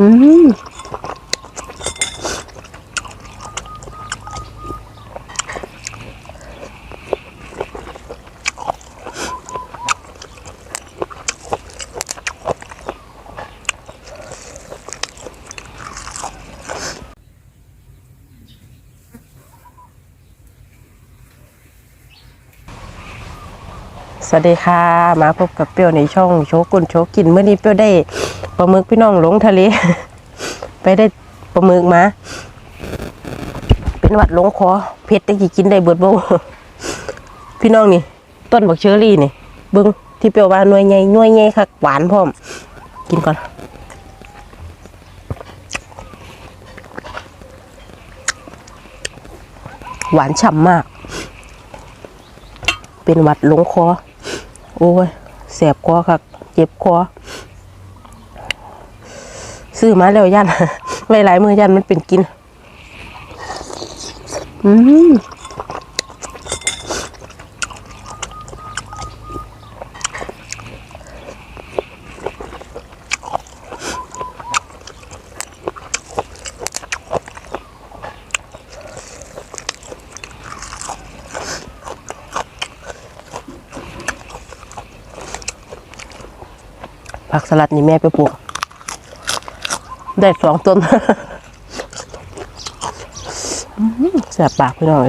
อืมสวัสดีค่ะ มาพบกับเปรี้ยวในช่องโชกุนโชกินเมื่อนี้เปรี้ยวได้ ลาหมึกพี่น้องหลงทะเล ไปได้ปลาหมึกมา เป็นหวัดหลงคอเผ็ดได้กี่กินได้เบิดบ่พี่น้องนี่ต้นบักเชอรี่นี่เบิ้งที่เปรี้ยวว่าหน่วยใหญ่หน่วยใหญ่คักหวานพร้อม กินก่อนหวานฉ่ำมาก เป็นหวัดหลงคอ โอ้ยแสบคอคักเจ็บคอ ซื้อมาแล้วยันไว้หลายมือยันมันเป็นกิน อืมผักสลัดนี่แม่ไปปลูก ได้สองต้นแสบปากไปหน่อย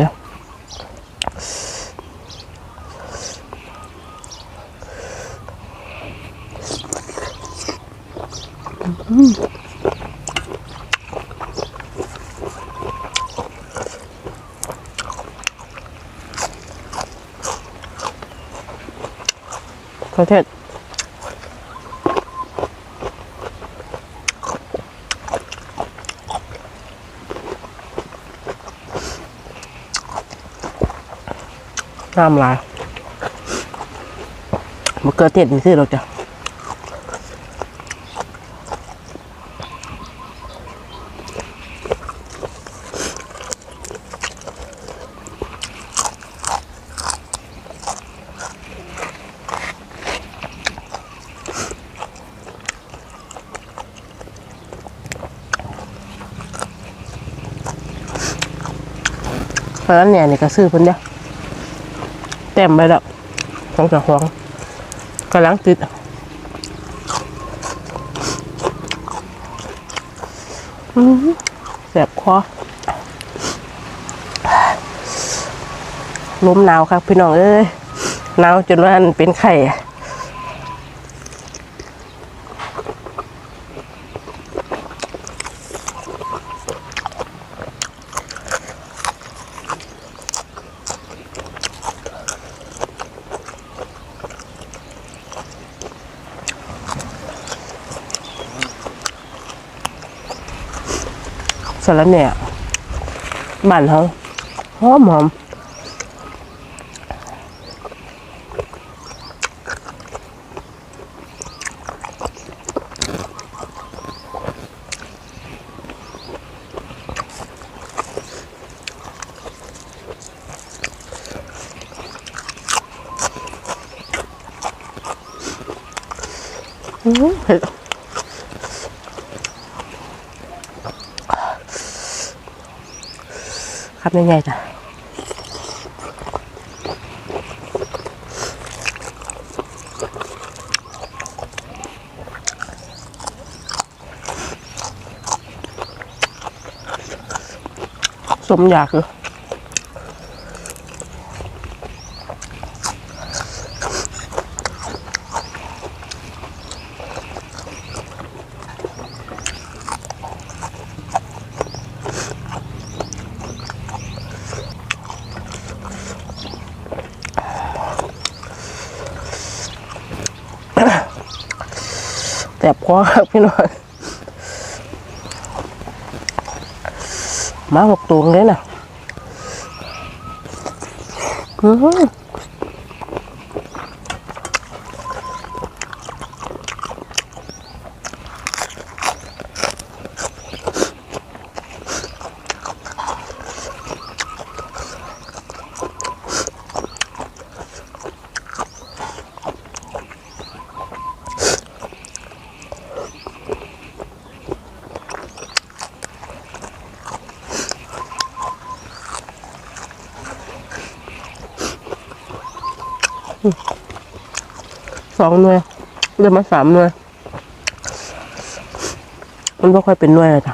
ประเทศ น้ำลายมะเขือเทศนี่สิเราจะเพราะฉะนั้นเนี่ยนี่ก็ซื้อเพิ่นเด้อ ต็มไปแล้วของเจ้าของกำลังติดแสบคอล้มหนาวครับพี่น้องเอ้ยหนาวจนว่าอันเป็นไข่ สารเน่บ้านเขาหอมหอมอื้อเผ็ด ครับยังไงจ้ะสมอยากคือ แสบคอครับพี่น้อยมาหกตัวเลยนะอื้อ สองหน่วยเดือนมาสามหน่วย มันไม่ค่อยเป็นหน่วยเลยจ้ะ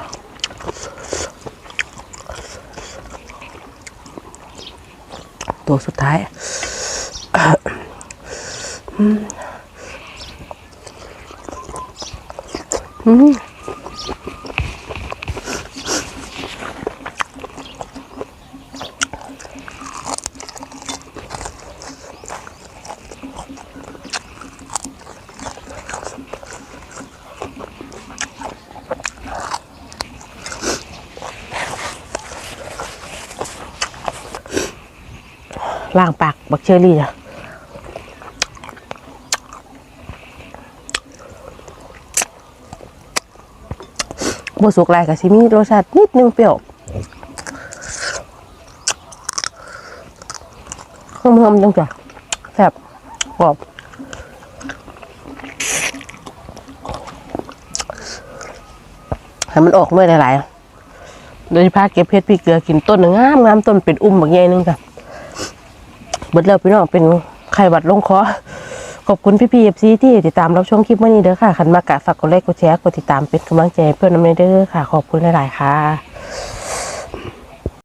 ตัวสุดท้ายอืม ล่างปากบักเชอรี่จ้ะบสุกลายกับซิมีรสชาตินิดนึงเปรี้ยวเพิ่มๆจังจ้ะแซ่บกรอบให้มันออกเมื่อหลายๆ โดยเฉพาะเก็บเพชรพริกเกลือกินต้นงงามงามต้นเป็นอุ้มแบบใหญ่นึงจ้ะ เบิดแล้วพี่น้องเป็นไข้หวัดลงคอขอบคุณพี่พีเอฟซีที่ติดตามรับชมคลิปวันนี้เด้อค่ะขันมากะฝากกดไลค์กดแชร์กดติดตามเป็นกำลังใจเพื่อนน้ำในเด้อค่ะ ขอบคุณหลาย ๆ ค่ะ